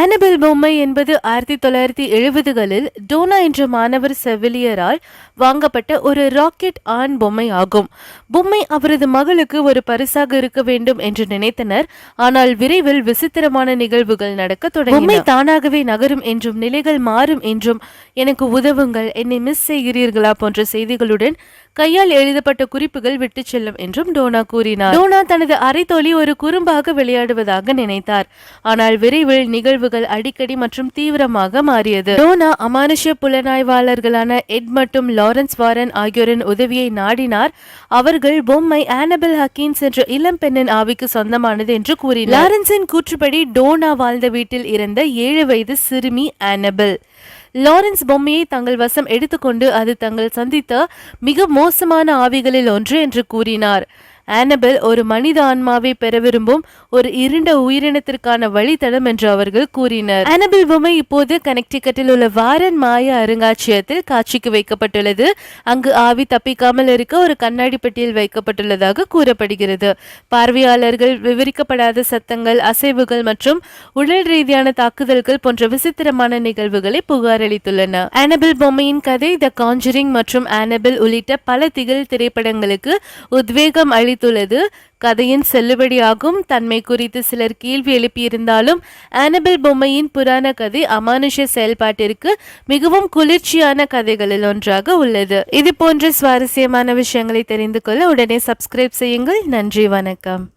Annabel பொம்மை என்பது ஆயிரத்தி தொள்ளாயிரத்தி எழுபதுகளில் டோனா என்ற மாணவர் செவிலியரால் வாங்கப்பட்ட ஒரு ராக்கெட் ஆண் பொம்மை ஆகும். பொம்மை அவரது மகளுக்கு ஒரு பரிசாக இருக்க வேண்டும் என்று நினைத்தனர். ஆனால் விரைவில் விசித்திரமான நிகழ்வுகள் நடக்க தொடங்கின. பொம்மை தானாகவே நகரும் என்றும் நிலைகள் மாறும் என்றும் எனக்கு உதவுங்கள். என்னை மிஸ் செய்கிறீர்களா போன்ற செய்திகளுடன் கையால் எழுதப்பட்ட குறிப்புகள் விட்டு செல்லும் என்றும் டோனா கூறினார். டோனா தனது அரைத்தோழி ஒரு குறும்பாக விளையாடுவதாக நினைத்தார். ஆனால் விரைவில் நிகழ்வுகள் அடிக்கடி மற்றும் தீவிரமாக மாறியது. டோனா அமானுஷ்ய புலனாய்வாளர்களான எட் மற்றும் லாரன்ஸ் வாரன் ஆகியோரின் உதவியை நாடினார். அவர்கள் பொம்மை ஆனபிள் ஹக்கீன்ஸ் என்ற இளம் பெண்ணின் ஆவிக்கு சொந்தமானது என்று கூறினார். லாரன்ஸின் கூற்றுப்படி டோனா வாழ்ந்த வீட்டில் இருந்த ஏழு வயது சிறுமி ஆனபிள். லாரன்ஸ் பொம்மையை தங்கள் வசம் எடுத்துக்கொண்டு அது தங்கள் சந்தித்த மிக மோசமான ஆவிகளில் ஒன்று என்று கூறினார். ஆனபெல் ஒரு மனித ஆன்மாவை பெற விரும்பும் ஒரு இருண்ட உயிரினத்திற்கான வழித்தடம் என்று அவர்கள் கூறினர். ஆனபெல் பொம்மை இப்போது கனெக்டிகட்டில் உள்ள வாரன் மாய அருங்காட்சியகத்தில் காட்சிக்கு வைக்கப்பட்டுள்ளது. அங்கு ஆவி தப்பிக்காமல் இருக்க ஒரு கண்ணாடி பெட்டியில் வைக்கப்பட்டுள்ளதாக கூறப்படுகிறது. பார்வையாளர்கள் விவரிக்கப்படாத சத்தங்கள் அசைவுகள் மற்றும் உடல் ரீதியான தாக்குதல்கள் போன்ற விசித்திரமான நிகழ்வுகளை புகாரளித்துள்ளன ஆனபிள் பொம்மையின் கதை த காஞ்சரிங் மற்றும் ஆனபிள் உள்ளிட்ட பல திகில் திரைப்படங்களுக்கு உத்வேகம் அளித்துள்ளது கதையின் செல்லுபடியாகும். தன்மை குறித்து சிலர் கேள்வி எழுப்பியிருந்தாலும் ஆனபிள் பொம்மையின் புராண கதை அமானுஷ செயல்பாட்டிற்கு மிகவும் குளிர்ச்சியான கதைகளில் ஒன்றாக உள்ளது. இது போன்ற சுவாரஸ்யமான விஷயங்களை தெரிந்து கொள்ள உடனே சப்ஸ்கிரைப் செய்யுங்கள். நன்றி வணக்கம்.